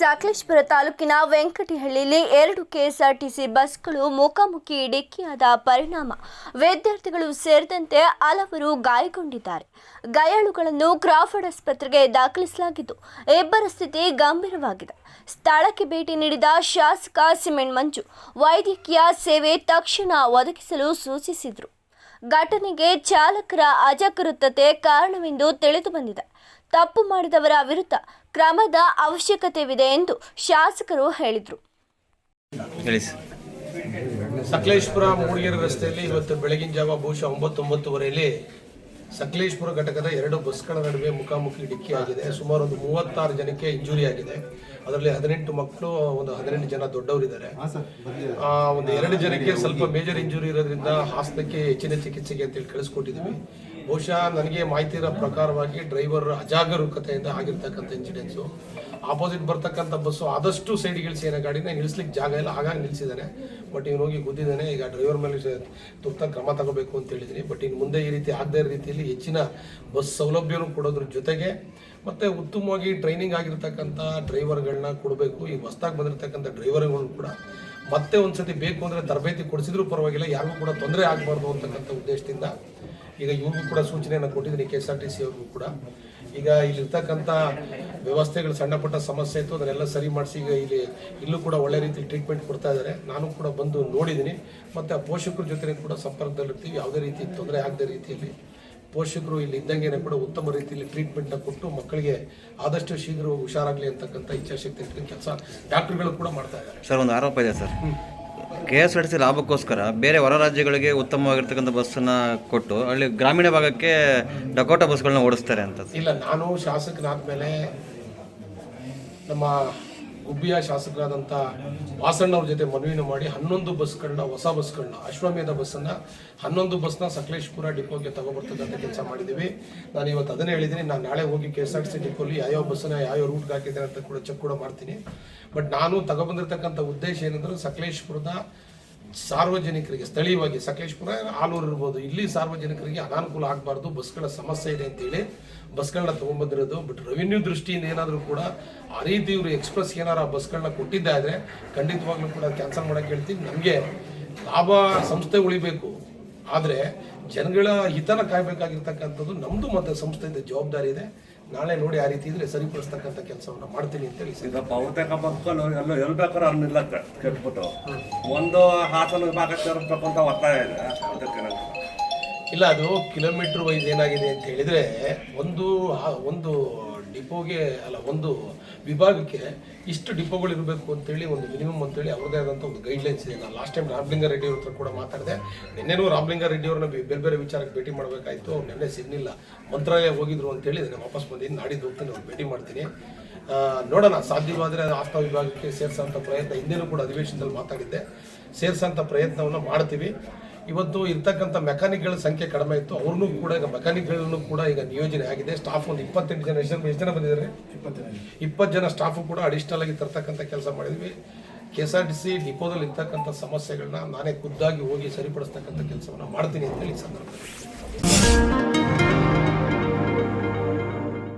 ಸಕಲೇಶ್ಪುರ ತಾಲೂಕಿನ ವೆಂಕಟಹಳ್ಳಿಯಲ್ಲಿ ಎರಡು ಕೆಎಸ್ಆರ್ಟಿಸಿ ಬಸ್ಗಳು ಮುಖಾಮುಖಿ ಡಿಕ್ಕಿಯಾದ ಪರಿಣಾಮ. ವಿದ್ಯಾರ್ಥಿಗಳು ಸೇರಿದಂತೆ ಹಲವರು ಗಾಯಗೊಂಡಿದ್ದಾರೆ. ಗಾಯಾಳುಗಳನ್ನು ಕ್ರಾಫರ್ಡ್ ಆಸ್ಪತ್ರೆಗೆ ದಾಖಲಿಸಲಾಗಿದ್ದು, ಇಬ್ಬರ ಸ್ಥಿತಿ ಗಂಭೀರವಾಗಿದೆ. ಸ್ಥಳಕ್ಕೆ ಭೇಟಿ ನೀಡಿದ ಶಾಸಕ ಸಿಮೆಂಟ್ ಮಂಜು, ವೈದ್ಯಕೀಯ ಸೇವೆ ತಕ್ಷಣ ಒದಗಿಸಲು ಸೂಚಿಸಿದರು. ಘಟನೆಗೆ ಚಾಲಕರ ಅಜಾಗರೂಕತೆ ಕಾರಣವೆಂದು ತಿಳಿದು ಬಂದಿದೆ ತಪ್ಪು ಮಾಡಿದವರ ವಿರುದ್ಧ ಕ್ರಮದ ಅವಶ್ಯಕತೆವಿದೆ ಎಂದು ಶಾಸಕರು ಹೇಳಿದರು. ಸಕಲೇಶ್ಪುರ ಮೂಡಿಗೆರೆ ರಸ್ತೆಯಲ್ಲಿ ಇವತ್ತು ಬೆಳಗಿನ ಜಾವ ಬಹುಶಃ ಒಂಬತ್ತು ಒಂಬತ್ತುವರೆಯಲ್ಲಿ ಸಕಲೇಶ್ಪುರ ಘಟಕದ ಎರಡು ಬಸ್ಗಳ ನಡುವೆ ಮುಖಾಮುಖಿ ಡಿಕ್ಕಿ ಆಗಿದೆ ಸುಮಾರು ಒಂದು ಮೂವತ್ತಾರು ಜನಕ್ಕೆ ಇಂಜುರಿ ಆಗಿದೆ. ಅದರಲ್ಲಿ ಹದಿನೆಂಟು ಮಕ್ಕಳು ಒಂದು ಹದಿನೆಂಟು ಜನ ದೊಡ್ಡವರಿದ್ದಾರೆ. ಒಂದು ಎರಡು ಜನಕ್ಕೆ ಸ್ವಲ್ಪ ಮೇಜರ್ ಇಂಜುರಿ ಇರೋದ್ರಿಂದ ಹಾಸನಕ್ಕೆ ಹೆಚ್ಚಿನ ಚಿಕಿತ್ಸೆಗೆ ಅಂತೇಳಿ ಕಳಿಸ್ಕೊಟ್ಟಿದ್ದೀವಿ. ಬಹುಶಃ ನನಗೆ ಮಾಹಿತಿ ಇರೋ ಪ್ರಕಾರವಾಗಿ ಡ್ರೈವರ್ ಅಜಾಗರೂಕತೆಯಿಂದ ಆಗಿರ್ತಕ್ಕಂಥ ಇನ್ಸಿಡೆನ್ಸು ಆಪೋಸಿಟ್ ಬರ್ತಕ್ಕಂಥ ಬಸ್ಸು ಆದಷ್ಟು ಸೈಡ್ಗೆ ಇಳಿಸಿ ಏನೋ ಗಾಡಿನ ನಿಲ್ಲಿಸ್ಲಿಕ್ಕೆ ಜಾಗ ಇಲ್ಲ, ಹಾಗಾಗಿ ನಿಲ್ಲಿಸಿದ್ದಾನೆ ಬಟ್ ಇವನು ಹೋಗಿ ಗುದ್ದಿದ್ದಾನೆ. ಈಗ ಡ್ರೈವರ್ ಮೇಲೆ ತುರ್ತ ತುರ್ತಾಗಿ ಕ್ರಮ ತಗೋಬೇಕು ಅಂತ ಹೇಳಿದ್ದೀನಿ ಬಟ್ ಇನ್ನು ಮುಂದೆ ಈ ರೀತಿ ಆಗದೇ ರೀತಿಯಲ್ಲಿ ಹೆಚ್ಚಿನ ಬಸ್ ಸೌಲಭ್ಯನೂ ಕೊಡೋದ್ರ ಜೊತೆಗೆ ಮತ್ತು ಉತ್ತಮವಾಗಿ ಟ್ರೈನಿಂಗ್ ಆಗಿರ್ತಕ್ಕಂಥ ಡ್ರೈವರ್ಗಳನ್ನ ಕೊಡಬೇಕು. ಈಗ ಹೊಸ್ದಾಗಿ ಬಂದಿರತಕ್ಕಂಥ ಡ್ರೈವರ್ಗಳು ಕೂಡ ಮತ್ತೆ ಒಂದ್ಸತಿ ಬೇಕು ಅಂದರೆ ತರಬೇತಿ ಕೊಡಿಸಿದ್ರೂ ಪರವಾಗಿಲ್ಲ, ಯಾರಿಗೂ ಕೂಡ ತೊಂದರೆ ಆಗಬಾರ್ದು ಅಂತಕ್ಕಂಥ ಉದ್ದೇಶದಿಂದ ಈಗ ಇವ್ರಿಗೂ ಕೂಡ ಸೂಚನೆಯನ್ನು ಕೊಟ್ಟಿದ್ದೀನಿ K S R T C ಅವ್ರಿಗೂ ಕೂಡ. ಈಗ ಇಲ್ಲಿರ್ತಕ್ಕಂಥ ವ್ಯವಸ್ಥೆಗಳು ಸಣ್ಣ ಪುಟ್ಟ ಸಮಸ್ಯೆ ಇತ್ತು ಅದನ್ನೆಲ್ಲ ಸರಿ ಮಾಡಿಸಿ ಈಗ ಇಲ್ಲಿ ಇಲ್ಲೂ ಕೂಡ ಒಳ್ಳೆ ರೀತಿ ಟ್ರೀಟ್ಮೆಂಟ್ ಕೊಡ್ತಾ ಇದ್ದಾರೆ. ನಾನು ಕೂಡ ಬಂದು ನೋಡಿದ್ದೀನಿ. ಮತ್ತು ಆ ಪೋಷಕರ ಜೊತೆ ಕೂಡ ಸಂಪರ್ಕದಲ್ಲಿರ್ತೀವಿ. ಯಾವುದೇ ರೀತಿ ತೊಂದರೆ ಆಗದೆ ರೀತಿಯಲ್ಲಿ ಪೋಷಕರು ಇಲ್ಲಿ ಇದ್ದಂಗೆ ಕೂಡ ಉತ್ತಮ ರೀತಿಯಲ್ಲಿ ಟ್ರೀಟ್ಮೆಂಟ್ನ ಕೊಟ್ಟು ಮಕ್ಕಳಿಗೆ ಆದಷ್ಟು ಶೀಘ್ರ ಹುಷಾರಾಗಲಿ ಅಂತಕ್ಕಂಥ ಇಚ್ಛಾಶಕ್ತಿ ಕೆಲಸ ಡಾಕ್ಟರ್ಗಳು ಕೂಡ ಮಾಡ್ತಾ ಇದ್ದಾರೆ. ಸರ್ ಒಂದು ಆರೋಪ ಇದೆ sir. K S R T C ಲಾಭಕ್ಕೋಸ್ಕರ ಬೇರೆ ಹೊರ ರಾಜ್ಯಗಳಿಗೆ ಉತ್ತಮವಾಗಿರ್ತಕ್ಕಂಥ ಬಸ್ಸನ್ನು ಕೊಟ್ಟು ಅಲ್ಲಿ ಗ್ರಾಮೀಣ ಭಾಗಕ್ಕೆ ಡಕೋಟಾ ಬಸ್ಗಳನ್ನ ಓಡಿಸ್ತಾರೆ ಅಂತ. ಇಲ್ಲ, ನಾನು ಶಾಸಕನಾದ್ಮೇಲೆ ನಮ್ಮ ಗುಬ್ಬಿಯ ಶಾಸಕರಾದಂಥ ವಾಸಣ್ಣವ್ರ ಜೊತೆ ಮನವಿನ ಮಾಡಿ ಹನ್ನೊಂದು ಬಸ್ಗಳನ್ನ ಹೊಸ ಬಸ್ಗಳನ್ನ ಅಶ್ವಮೇಧ ಬಸ್ಸನ್ನ ಹನ್ನೊಂದು ಬಸ್ನ ಸಕಲೇಶ್ಪುರ ಡಿಪೋಗೆ ತಗೊಬರ್ತಕ್ಕಂಥ ಕೆಲಸ ಮಾಡಿದ್ದೀವಿ. ನಾನು ಇವತ್ತು ಅದನ್ನೇ ಹೇಳಿದ್ದೀನಿ. ನಾನು ನಾಳೆ ಹೋಗಿ K S R T C ಡಿಪೋಲಿ ಯಾವ್ಯಾವ ಬಸ್ಸನ್ನ ಯಾವ್ಯಾವ ರೂಟ್ಗೆ ಹಾಕಿದ್ದಾರೆ ಅಂತ ಕೂಡ ಚೆಕ್ ಕೂಡ ಮಾಡ್ತೀನಿ. ಬಟ್ ನಾನು ತಗೊಬಂದಿರತಕ್ಕಂಥ ಉದ್ದೇಶ ಏನಂದ್ರೆ ಸಕಲೇಶ್ಪುರದ ಸಾರ್ವಜನಿಕರಿಗೆ ಸ್ಥಳೀಯವಾಗಿ ಸಕಲೇಶ್ಪುರ ಆಲೂರು ಇರ್ಬೋದು. ಇಲ್ಲಿ ಸಾರ್ವಜನಿಕರಿಗೆ ಅನಾನುಕೂಲ ಆಗಬಾರ್ದು, ಬಸ್ಗಳ ಸಮಸ್ಯೆ ಇದೆ ಅಂತೇಳಿ ಬಸ್ಗಳನ್ನ ತೊಗೊಂಬಂದಿರೋದು. ಬಟ್ ರೆವಿನ್ಯೂ ದೃಷ್ಟಿಯಿಂದ ಏನಾದರೂ ಕೂಡ ಆ ರೀತಿ ಇವರು ಎಕ್ಸ್ಪ್ರೆಸ್ ಏನಾರು ಬಸ್ಗಳನ್ನ ಕೊಟ್ಟಿದ್ದಾದರೆ ಖಂಡಿತವಾಗ್ಲೂ ಕೂಡ ಕ್ಯಾನ್ಸಲ್ ಮಾಡೋಕ್ಕೆ ಹೇಳ್ತೀನಿ. ನಮಗೆ ಲಾಭ ಸಂಸ್ಥೆ ಉಳಿಬೇಕು. ಆದರೆ ಜನಗಳ ಹಿತನ ಕಾಯಬೇಕಾಗಿರ್ತಕ್ಕಂಥದ್ದು ನಮ್ಮದು ಮತ್ತು ಸಂಸ್ಥೆಯಿಂದ ಜವಾಬ್ದಾರಿ ಇದೆ. ನಾಳೆ ನೋಡಿ ಆ ರೀತಿ ಇದ್ರೆ ಸರಿಪಡಿಸ್ತಕ್ಕಂಥ ಕೆಲಸವನ್ನ ಮಾಡ್ತೀನಿ ಅಂತ ಹೇಳಿ ಈಗ ಬಹುತೇಕ ಮಕ್ಕಳು ಎಲ್ಲ ಬೇಕಾದ್ರೆ ಅಲ್ಲಿ ನಿಲ್ಲತ್ತೆ ಕೆಟ್ಬಿಟ್ಟು ಒಂದು ಹಾಸನ ಭಾಗ ಸೇರಿಸ್ಬೇಕು ಅಂತ ಒತ್ತಾಯ ಇದೆ ಅದಕ್ಕೆ ನಂಗೆ ಇಲ್ಲ ಅದು ಕಿಲೋಮೀಟರ್ ವೈಸ್ ಏನಾಗಿದೆ ಅಂತ ಹೇಳಿದ್ರೆ ಒಂದು ಒಂದು ಡಿಪೋಗೆ ಅಲ್ಲ, ಒಂದು ವಿಭಾಗಕ್ಕೆ ಇಷ್ಟು ಡಿಪೋಗಳು ಇರಬೇಕು ಅಂತೇಳಿ, ಒಂದು ಮಿನಿಮಮ್ ಅಂತೇಳಿ ಅವ್ರದೇ ಆದಂಥ ಒಂದು ಗೈಡ್ಲೈನ್ಸ್ ಇದೆ. ನಾನು ಲಾಸ್ಟ್ ಟೈಮ್ ರಾಮಲಿಂಗ ರೆಡ್ಡಿ ಅವ್ರ ಕೂಡ ಮಾತಾಡಿದೆ. ನಿನ್ನೆನೂ ರಾಮಲಿಂಗ ರೆಡ್ಡಿ ಅವ್ರನ್ನ ಬೇರೆ ಬೇರೆ ವಿಚಾರಕ್ಕೆ ಭೇಟಿ ಮಾಡಬೇಕಾಯಿತು. ಅವ್ರು ನೆನ್ನೆ ಸಿಗ್ಲಿಲ್ಲ. ಮಂತ್ರಾಲಯ ಹೋಗಿದ್ರು ಅಂತೇಳಿ ನಾನು ವಾಪಸ್ ಬಂದಿದ್ದು ನಾಡಿದ್ದು ಹೋಗ್ತೀನಿ ಅವ್ರು ಭೇಟಿ ಮಾಡ್ತೀನಿ. ನೋಡೋಣ, ಸಾಧ್ಯವಾದರೆ ಆಸ್ತಾ ವಿಭಾಗಕ್ಕೆ ಸೇರಿಸೋಂಥ ಪ್ರಯತ್ನ, ಹಿಂದೆನೂ ಕೂಡ ಅಧಿವೇಶನದಲ್ಲಿ ಮಾತಾಡಿದ್ದೆ. ಸೇರಿಸೋಂಥ ಪ್ರಯತ್ನವನ್ನು ಮಾಡ್ತೀವಿ. ಇವತ್ತು ಇರ್ತಕ್ಕಂಥ ಮೆಕ್ಯಾನಿಕ್ಗಳ ಸಂಖ್ಯೆ ಕಡಿಮೆ ಇತ್ತು. ಅವ್ರನ್ನೂ ಕೂಡ ಈಗ ಮೆಕ್ಯಾನಿಕ್ಗಳನ್ನು ಕೂಡ ಈಗ ನಿಯೋಜನೆ ಆಗಿದೆ. ಸ್ಟಾಫ್ ಒಂದು ಇಪ್ಪತ್ತೆಂಟು ಜನ ಎಷ್ಟು ಜನ ಎಷ್ಟು ಜನ ಬಂದಿದ್ದಾರೆ? ಇಪ್ಪತ್ತು ಜನ. ಸ್ಟಾಫು ಕೂಡ ಅಡಿಷನಲ್ ಆಗಿ ತರ್ತಕ್ಕಂಥ ಕೆಲಸ ಮಾಡಿದ್ವಿ. K S R T C ಡಿಪೋದಲ್ಲಿ ಇರ್ತಕ್ಕಂಥ ಸಮಸ್ಯೆಗಳನ್ನ ನಾನೇ ಖುದ್ದಾಗಿ ಹೋಗಿ ಸರಿಪಡಿಸ್ತಕ್ಕಂಥ ಕೆಲಸವನ್ನು ಮಾಡ್ತೀನಿ ಅಂತ ಹೇಳಿ ಸಂದರ್ಭದಲ್ಲಿ.